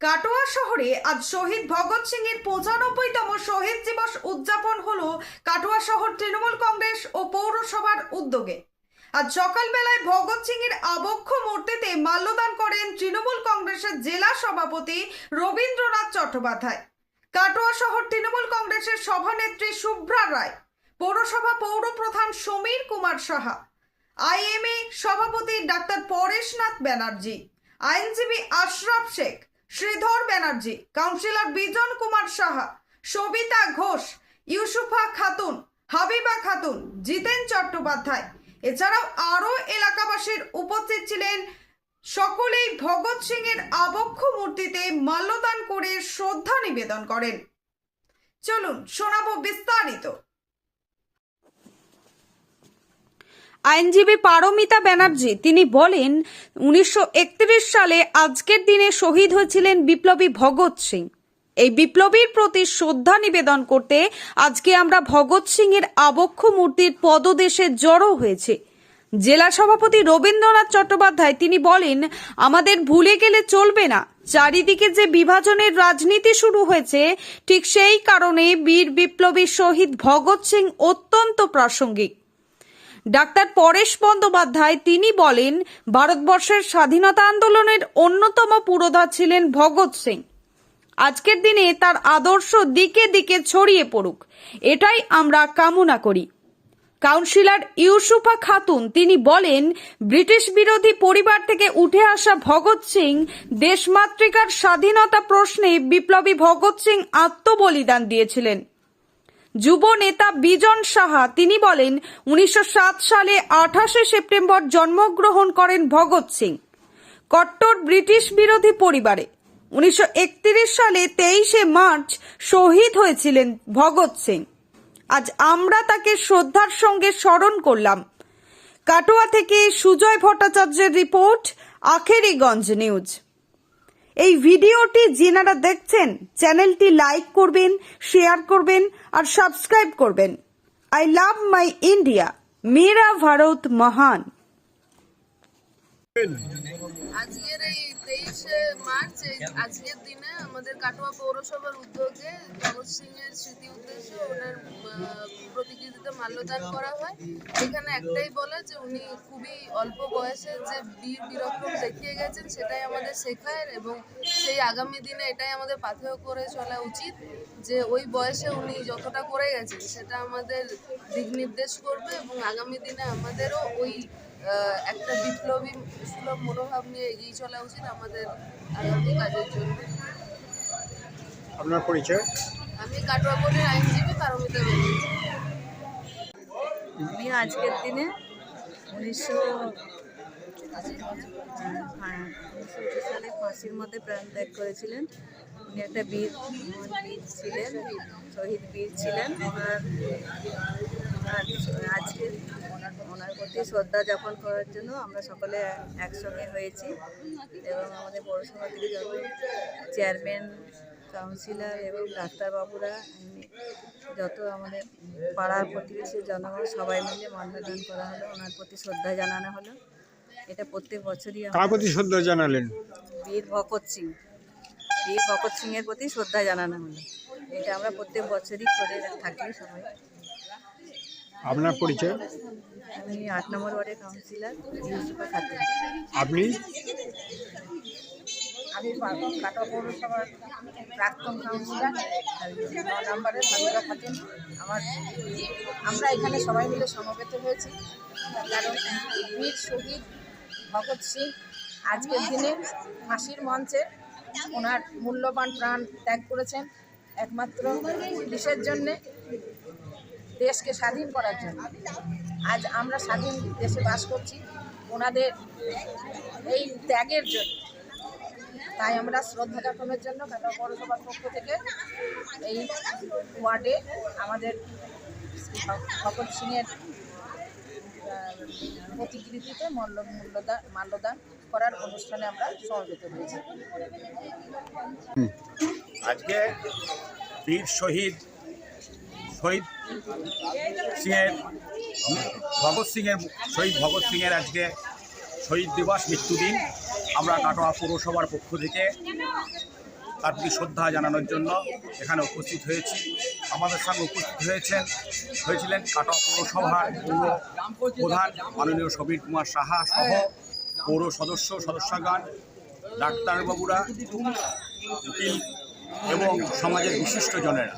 কাটোয়া শহরে আজ শহীদ ভগৎ সিং এর পঁচানব্বইতম শহীদ দিবস উদযাপন হল কাটোয়া শহর তৃণমূল কংগ্রেস ও পৌরসভার উদ্যোগে। আজ সকালবেলায় ভগৎ সিং এর আবক্ষ মূর্তিতে মাল্যদান করেন তৃণমূল কংগ্রেসের জেলা সভাপতি রবীন্দ্রনাথ চট্টোপাধ্যায়। কাটোয়া শহর তৃণমূল কংগ্রেসের সভানেত্রী শুভ্রা রায়, পৌরসভা পৌর প্রধান সমীর কুমার সাহা, আইএমএ সভাপতি ডাক্তার পরেশনাথ ব্যানার্জি, আইনজীবী আশরাফ শেখ শ্রীধর ব্যানার্জি, কাউন্সিলর বিজন কুমার সাহা, সবিতা ঘোষ, ইউসুফা খাতুন, হাবিবা খাতুন, জিতেন চট্টোপাধ্যায়। এছাড়াও আরও এলাকাবাসীর উপস্থিত ছিলেন সকলেই ভগৎ সিং এর আবক্ষ মূর্তিতে মাল্যদান করে শ্রদ্ধা নিবেদন করেন। চলুন শোনাবো বিস্তারিত। আইনজীবী পারমিতা ব্যানার্জি, তিনি বলেন, উনিশশো সালে আজকের দিনে শহীদ হয়েছিলেন বিপ্লবী ভগৎ সিং। এই বিপ্লবীর প্রতি শ্রদ্ধা নিবেদন করতে আজকে আমরা ভগৎ সিং এর আবক্ষ মূর্তির পদদেশে জড়ো হয়েছে। জেলা সভাপতি রবীন্দ্রনাথ চট্টোপাধ্যায়, তিনি বলেন, আমাদের ভুলে গেলে চলবে না। চারিদিকে যে বিভাজনের রাজনীতি শুরু হয়েছে, ঠিক সেই কারণে বীর বিপ্লবী শহীদ ভগৎ সিং অত্যন্ত প্রাসঙ্গিক। ডাক্তার পরেশ বন্দ্যোপাধ্যায়, তিনি বলেন, ভারতবর্ষের স্বাধীনতা আন্দোলনের অন্যতম পুরোধা ছিলেন ভগৎ সিং। আজকের দিনে তার আদর্শ দিকে দিকে ছড়িয়ে পড়ুক। এটাই আমরা কামনা করি। কাউন্সিলর ইউসুফা খাতুন, তিনি বলেন, ব্রিটিশ বিরোধী পরিবার থেকে উঠে আসা ভগৎ সিং দেশমাতৃকার স্বাধীনতা প্রশ্নে বিপ্লবী ভগৎ সিং আত্মবলিদান দিয়েছিলেন। যুব নেতা বিজন সাহা, তিনি বলেন, উনিশশো সাত সালে আঠাশে সেপ্টেম্বর জন্মগ্রহণ করেন ভগৎ সিং। কট্টর ব্রিটিশ বিরোধী পরিবারে। উনিশশো সালে তেইশে মার্চ শহীদ হয়েছিলেন ভগৎ সিং। আজ আমরা তাকে শ্রদ্ধার সঙ্গে স্মরণ করলাম। কাটোয়া থেকে সুজয় ভট্টাচার্যের রিপোর্ট, আখেরিগঞ্জ নিউজ। এই ভিডিওটি যেনারা দেখছেন, চ্যানেলটি লাইক করবেন, শেয়ার করবেন আর সাবস্ক্রাইব করবেন। I love my India. মেরা ভারত মহান। আজকের এই তেইশে মার্চ আজকের দিনে আমাদের কাটোয়া পৌরসভার উদ্যোগে ভগৎ সিং স্মৃতি উদ্দেশ্যে ওনার মাল্যদান করা হয়। এখানে একটাই বলে যে উনি খুবই অল্প বয়সে যে বীর বিরক্রম দেখিয়ে গেছেন, সেটাই আমাদের শেখায় এবং সেই আগামী দিনে এটাই আমাদের পাথেয় করে চলা উচিত যে ওই বয়সে উনি যতটা করে গেছেন, সেটা আমাদের দিক নির্দেশ করবে এবং আগামী দিনে আমাদেরও ওই একটা বিপ্লবী সুলভ মনোভাব নিয়ে এগিয়ে চলা উচিত আমাদের আগামী কাজের জন্য। আপনার পরিচয়? আমি কাটোয়া বোর্ডের আইনজীবী পারমিতা ব্যানার্জি। উনি আজকের দিনে উনিশশো হ্যাঁ উনিশশো সালে ফাঁসির মধ্যে প্রাণ ত্যাগ করেছিলেন। উনি একটা বীর বীর ছিলেন শহীদ বীর ছিলেন। ওনার ওনার আজকে ওনার প্রতি শ্রদ্ধা যাপন করার জন্য আমরা সকলে একসঙ্গে হয়েছি এবং আমাদের পৌরসভা থেকে যত চেয়ারম্যান কাউন্সিলর এবং ডাক্তারবাবুরা যত আমাদের পাড়ার প্রতিবেশী জনগণ সবাই মিলে মাল্যদান করা হলো ওনার প্রতি শ্রদ্ধা জানানো হলো। এটা প্রত্যেক বছরই কার প্রতি শ্রদ্ধা জানালেন? বীর ভগৎ সিং। বীর ভগৎ সিংয়ের প্রতি শ্রদ্ধা জানানো হলো। এটা আমরা প্রত্যেক বছরই করে থাকি সবাই। আপনার পরিচয়? আমি আট নম্বর ওয়ার্ডের কাউন্সিলর ইউসুফা খাতুন আপনি? আমি কাটোয়া পৌরসভার প্রাক্তন কাউন্সিলর ন নম্বরের ভাবিকা খাতুন। আমার আমরা এখানে সবাই মিলে সমবেত হয়েছি। কারণ বীর শহীদ ভগৎ সিং আজকের দিনে ফাঁসির মঞ্চে ওনার মূল্যবান প্রাণ ত্যাগ করেছেন। একমাত্র দেশের জন্যে দেশকে স্বাধীন করার জন্য। আজ আমরা স্বাধীন দেশে বাস করছি, ওনাদের এই ত্যাগের জন্য। তাই আমরা শ্রদ্ধা জ্ঞাপনের জন্য কাটা পৌরসভার পক্ষ থেকে এই ওয়ার্ডে আমাদের ভগৎ সিংয়ের প্রতিকৃতিতে মল্ল মূল্যদান মাল্যদান করার অনুষ্ঠানে আমরা সমবেত হয়েছি। আজকে বীর শহীদ শহীদ সিংয়ের, ভগৎ সিংয়ের, শহীদ ভগৎ সিংয়ের আজকে শহীদ দিবস মৃত্যুদিন আমরা কাটোয়া পৌরসভার পক্ষ থেকে তার প্রতি শ্রদ্ধা জানানোর জন্য এখানে উপস্থিত হয়েছি। আমাদের সঙ্গে উপস্থিত হয়েছেন, হয়েছিলেন কাটোয়া পৌরসভার পৌর প্রধান মাননীয় সমীর কুমার সাহা সহ পৌর সদস্য, সদস্যগণ, ডাক্তারবাবুরা এবং সমাজের বিশিষ্ট জনেরা।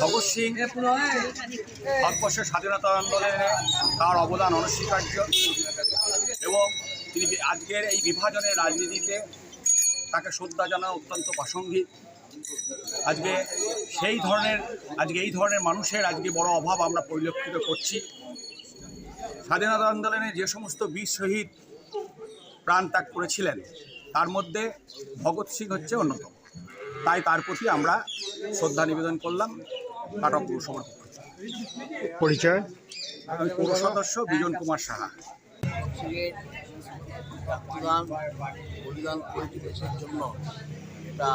ভগৎ সিং ভারতবর্ষের স্বাধীনতা আন্দোলনে তার অবদান অনস্বীকার্য এবং তিনি আজকের এই বিভাজনের রাজনীতিতে তাকে শ্রদ্ধা জানা অত্যন্ত প্রাসঙ্গিক। আজকে সেই ধরনের, আজকে এই ধরনের মানুষের আজকে বড় অভাব আমরা পরিলক্ষিত করছি। স্বাধীনতা আন্দোলনে যে সমস্ত বীর শহীদ প্রাণ ত্যাগ করেছিলেন, তার মধ্যে ভগৎ সিং হচ্ছে অন্যতম। তাই তার প্রতি আমরা শ্রদ্ধা নিবেদন করলাম কাটক পৌরসভার পরিচয়? আমি পৌর সদস্য বিজন কুমার সাহা। রক্তদান বলিদান করেছে দেশের জন্য এটা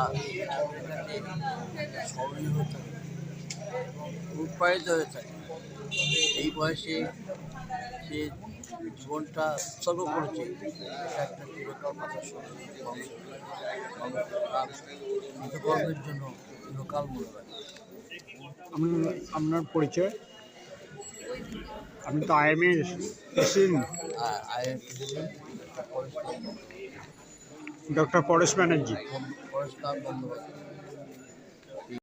স্মরণীয় হয়ে থাকে উৎপাদিত হয়ে থাকে। এই বয়সে সে জীবনটা উৎসর্গ করেছে একটা চিরকাল কথা কৃতকর্মের জন্য চিরকাল মনে আপনার পরিচয়? আমি তো আইএমএ পরিষ্কার ডক্টর পরেশ ব্যানার্জি। বন্দ্যোপাধ্যায়